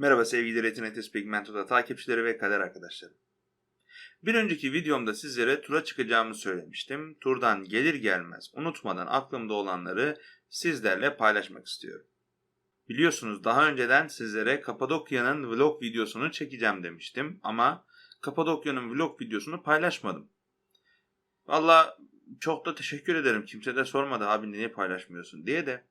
Merhaba sevgili Retinitis Pigmento'da takipçileri ve kader arkadaşlarım. Bir önceki videomda sizlere tura çıkacağımı söylemiştim. Turdan gelir gelmez unutmadan aklımda olanları sizlerle paylaşmak istiyorum. Biliyorsunuz daha önceden sizlere Kapadokya'nın vlog videosunu çekeceğim demiştim ama Kapadokya'nın vlog videosunu paylaşmadım. Valla çok da teşekkür ederim. Kimse de sormadı abi niye paylaşmıyorsun diye de.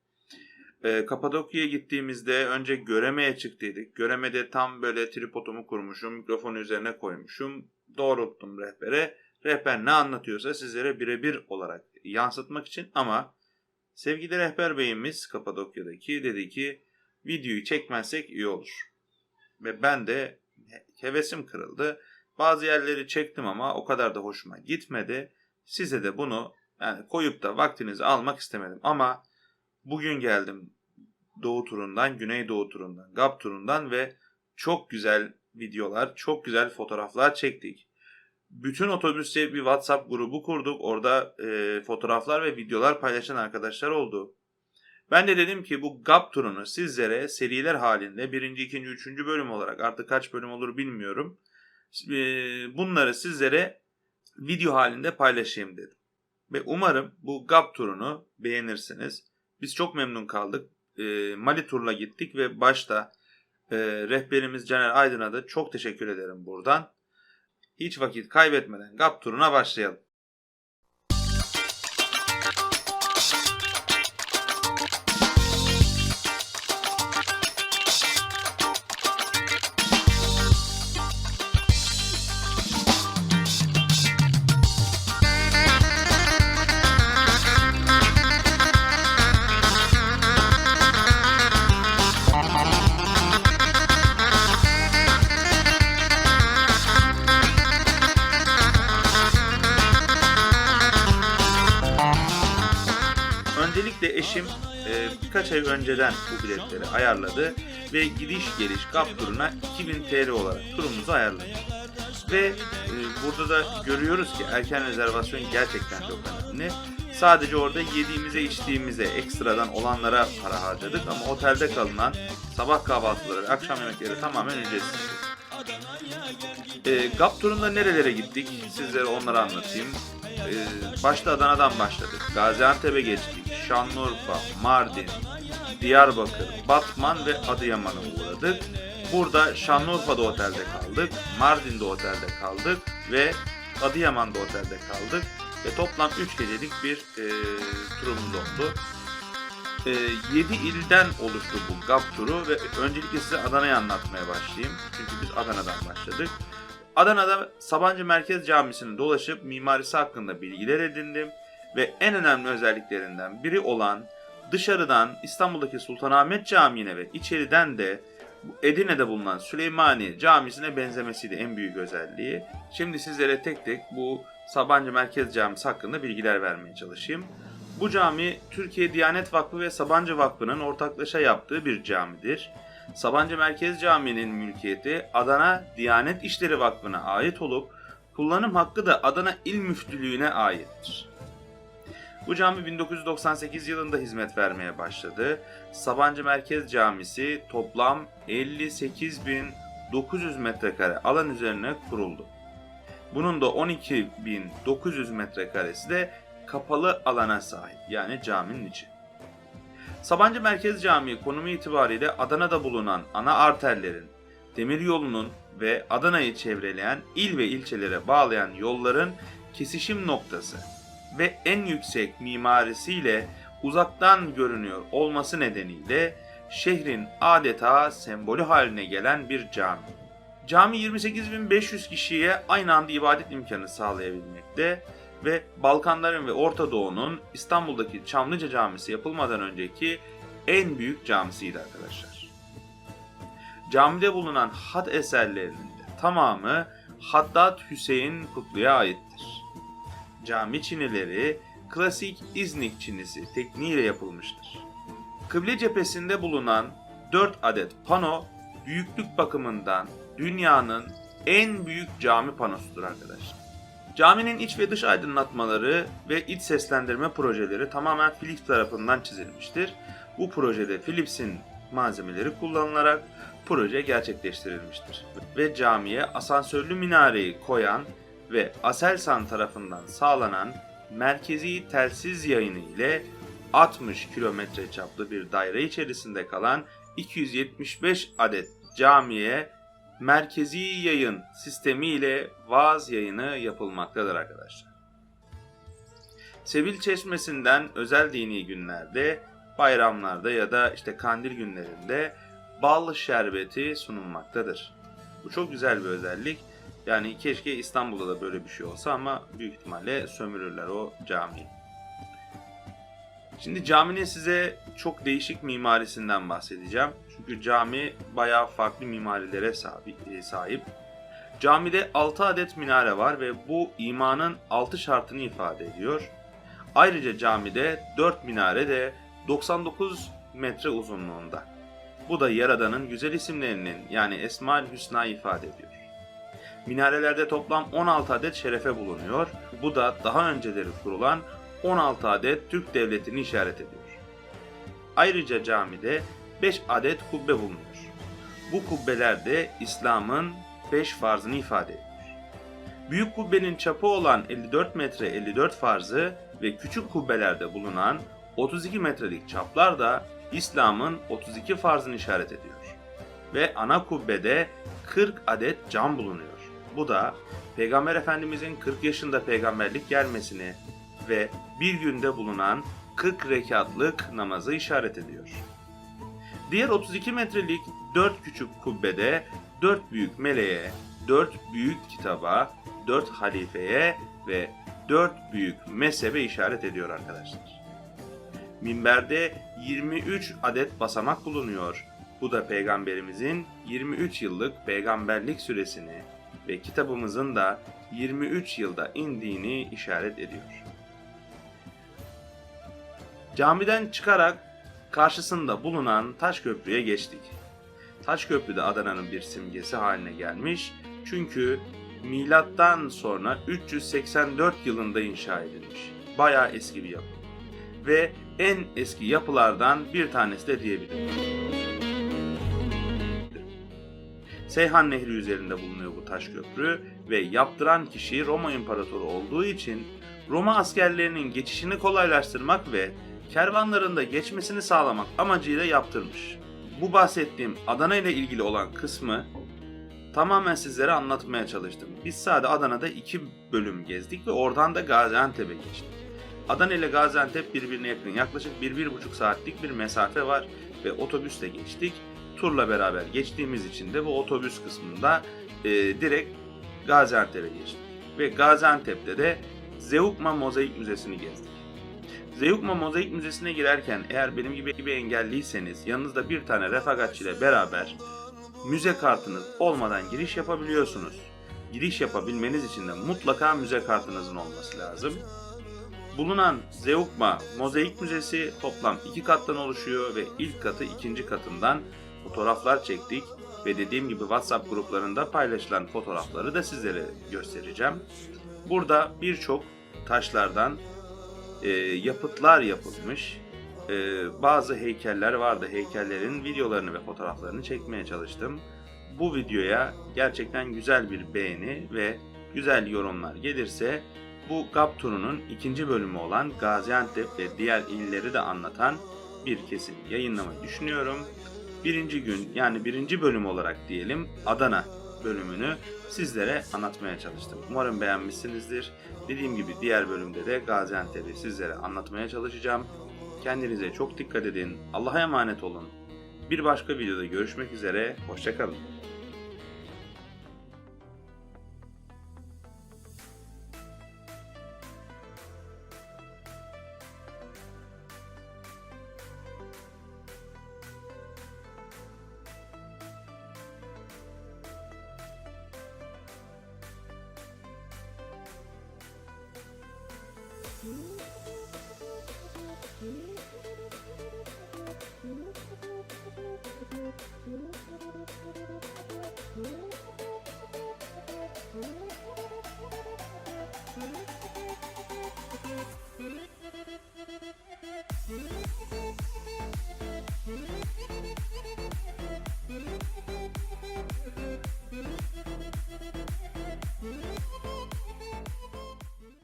E, Kapadokya'ya gittiğimizde önce Göreme'ye çıktıydık. Göreme'de tam böyle tripodumu kurmuşum, mikrofonu üzerine koymuşum. Doğrulttum rehbere. Rehber ne anlatıyorsa sizlere birebir olarak yansıtmak için ama sevgili rehber beyimiz Kapadokya'daki dedi ki videoyu çekmezsek iyi olur. Ve ben de hevesim kırıldı. Bazı yerleri çektim ama o kadar da hoşuma gitmedi. Size de bunu yani koyup da vaktinizi almak istemedim ama bugün geldim Doğu turundan, Güneydoğu turundan, GAP turundan ve çok güzel videolar, çok güzel fotoğraflar çektik. Bütün otobüste bir WhatsApp grubu kurduk. Orada e, fotoğraflar ve videolar paylaşan arkadaşlar oldu. Ben de dedim ki bu GAP turunu sizlere seriler halinde birinci, ikinci, üçüncü bölüm olarak artık kaç bölüm olur bilmiyorum. E, bunları sizlere video halinde paylaşayım dedim. Ve umarım bu GAP turunu beğenirsiniz. Biz çok memnun kaldık. E, Mali turla gittik ve başta e, rehberimiz Caner Aydın'a da çok teşekkür ederim buradan. Hiç vakit kaybetmeden GAP turuna başlayalım. Eşim e, birkaç ay önceden bu biletleri ayarladı ve gidiş geliş GAP turuna 2000 TL olarak turumuzu ayarladı. Ve e, burada da görüyoruz ki erken rezervasyon gerçekten çok önemli. Sadece orada yediğimize içtiğimize ekstradan olanlara para harcadık ama otelde kalınan sabah kahvaltıları ve akşam yemekleri tamamen ücretsiz. E, GAP turunda nerelere gittik sizlere onları anlatayım. E, başta Adana'dan başladık. Gaziantep'e geçtik. Şanlıurfa, Mardin, Diyarbakır, Batman ve Adıyaman'a uğradık. Burada Şanlıurfa'da otelde kaldık, Mardin'de otelde kaldık ve Adıyaman'da otelde kaldık. Ve toplam 3 gecelik bir e, turumuz oldu. E, 7 ilden oluştu bu GAP turu ve öncelikle size Adana'yı anlatmaya başlayayım. Çünkü biz Adana'dan başladık. Adana'da Sabancı Merkez Camisi'ni dolaşıp mimarisi hakkında bilgiler edindim ve en önemli özelliklerinden biri olan dışarıdan İstanbul'daki Sultanahmet Camii'ne ve içeriden de Edirne'de bulunan Süleymaniye Camisi'ne benzemesiydi en büyük özelliği. Şimdi sizlere tek tek bu Sabancı Merkez Camisi hakkında bilgiler vermeye çalışayım. Bu cami Türkiye Diyanet Vakfı ve Sabancı Vakfı'nın ortaklaşa yaptığı bir camidir. Sabancı Merkez Camii'nin mülkiyeti Adana Diyanet İşleri Vakfı'na ait olup kullanım hakkı da Adana İl Müftülüğü'ne aittir. Bu cami 1998 yılında hizmet vermeye başladı. Sabancı Merkez Camisi toplam 58.900 metrekare alan üzerine kuruldu. Bunun da 12.900 metrekaresi de kapalı alana sahip yani caminin içi. Sabancı Merkez Camii konumu itibariyle Adana'da bulunan ana arterlerin, demir yolunun ve Adana'yı çevreleyen il ve ilçelere bağlayan yolların kesişim noktası ve en yüksek mimarisiyle uzaktan görünüyor olması nedeniyle şehrin adeta sembolü haline gelen bir cami. Cami 28.500 kişiye aynı anda ibadet imkanı sağlayabilmekte ve Balkanların ve Orta Doğu'nun İstanbul'daki Çamlıca Camisi yapılmadan önceki en büyük camisiydi arkadaşlar. Camide bulunan hat eserlerinin de tamamı Haddad Hüseyin Kutlu'ya aittir. Cami çinileri klasik İznik çinisi tekniğiyle yapılmıştır. Kıble cephesinde bulunan 4 adet pano büyüklük bakımından dünyanın en büyük cami panosudur arkadaşlar. Caminin iç ve dış aydınlatmaları ve iç seslendirme projeleri tamamen Philips tarafından çizilmiştir. Bu projede Philips'in malzemeleri kullanılarak proje gerçekleştirilmiştir. Ve camiye asansörlü minareyi koyan ve Aselsan tarafından sağlanan merkezi telsiz yayını ile 60 kilometre çaplı bir daire içerisinde kalan 275 adet camiye merkezi yayın sistemi ile vaaz yayını yapılmaktadır arkadaşlar. Sevil Çeşmesi'nden özel dini günlerde, bayramlarda ya da işte kandil günlerinde bal şerbeti sunulmaktadır. Bu çok güzel bir özellik. Yani keşke İstanbul'da da böyle bir şey olsa ama büyük ihtimalle sömürürler o camiyi. Şimdi caminin size çok değişik mimarisinden bahsedeceğim. Çünkü cami bayağı farklı mimarilere e, sahip. Camide 6 adet minare var ve bu imanın 6 şartını ifade ediyor. Ayrıca camide 4 minare de 99 metre uzunluğunda. Bu da Yaradan'ın güzel isimlerinin yani Esma-ül Hüsna ifade ediyor. Minarelerde toplam 16 adet şerefe bulunuyor. Bu da daha önceleri kurulan 16 adet Türk devletini işaret ediyor. Ayrıca camide 5 adet kubbe bulunuyor. Bu kubbeler de İslam'ın 5 farzını ifade ediyor. Büyük kubbenin çapı olan 54 metre 54 farzı ve küçük kubbelerde bulunan 32 metrelik çaplar da İslam'ın 32 farzını işaret ediyor. Ve ana kubbede 40 adet cam bulunuyor. Bu da Peygamber Efendimizin 40 yaşında peygamberlik gelmesini ve bir günde bulunan 40 rekatlık namazı işaret ediyor. Diğer 32 metrelik 4 küçük kubbede 4 büyük meleğe, 4 büyük kitaba, 4 halifeye ve 4 büyük mezhebe işaret ediyor arkadaşlar. Minberde 23 adet basamak bulunuyor. Bu da peygamberimizin 23 yıllık peygamberlik süresini ve kitabımızın da 23 yılda indiğini işaret ediyor. Camiden çıkarak karşısında bulunan taş köprüye geçtik. Taş köprü de Adana'nın bir simgesi haline gelmiş. Çünkü milattan sonra 384 yılında inşa edilmiş. Bayağı eski bir yapı. Ve en eski yapılardan bir tanesi de diyebilirim. Seyhan Nehri üzerinde bulunuyor bu taş köprü ve yaptıran kişi Roma İmparatoru olduğu için Roma askerlerinin geçişini kolaylaştırmak ve kervanlarında geçmesini sağlamak amacıyla yaptırmış. Bu bahsettiğim Adana ile ilgili olan kısmı tamamen sizlere anlatmaya çalıştım. Biz sadece Adana'da iki bölüm gezdik ve oradan da Gaziantep'e geçtik. Adana ile Gaziantep birbirine yakın. Yaklaşık 1-1,5 saatlik bir mesafe var ve otobüsle geçtik. Turla beraber geçtiğimiz için de bu otobüs kısmında e, direkt Gaziantep'e geçtik. Ve Gaziantep'te de Zeugma Mozaik Müzesi'ni gezdik. Zeugma Mozaik Müzesi'ne girerken eğer benim gibi bir engelliyseniz yanınızda bir tane refakatçi ile beraber müze kartınız olmadan giriş yapabiliyorsunuz. Giriş yapabilmeniz için de mutlaka müze kartınızın olması lazım. Bulunan Zeugma Mozaik Müzesi toplam iki kattan oluşuyor ve ilk katı ikinci katından fotoğraflar çektik ve dediğim gibi WhatsApp gruplarında paylaşılan fotoğrafları da sizlere göstereceğim. Burada birçok taşlardan e, yapıtlar yapılmış. E, bazı heykeller vardı. Heykellerin videolarını ve fotoğraflarını çekmeye çalıştım. Bu videoya gerçekten güzel bir beğeni ve güzel yorumlar gelirse bu GAP turunun ikinci bölümü olan Gaziantep ve diğer illeri de anlatan bir kesim yayınlamayı düşünüyorum. Birinci gün yani birinci bölüm olarak diyelim Adana bölümünü sizlere anlatmaya çalıştım. Umarım beğenmişsinizdir. Dediğim gibi diğer bölümde de Gaziantep'i sizlere anlatmaya çalışacağım. Kendinize çok dikkat edin. Allah'a emanet olun. Bir başka videoda görüşmek üzere. Hoşçakalın.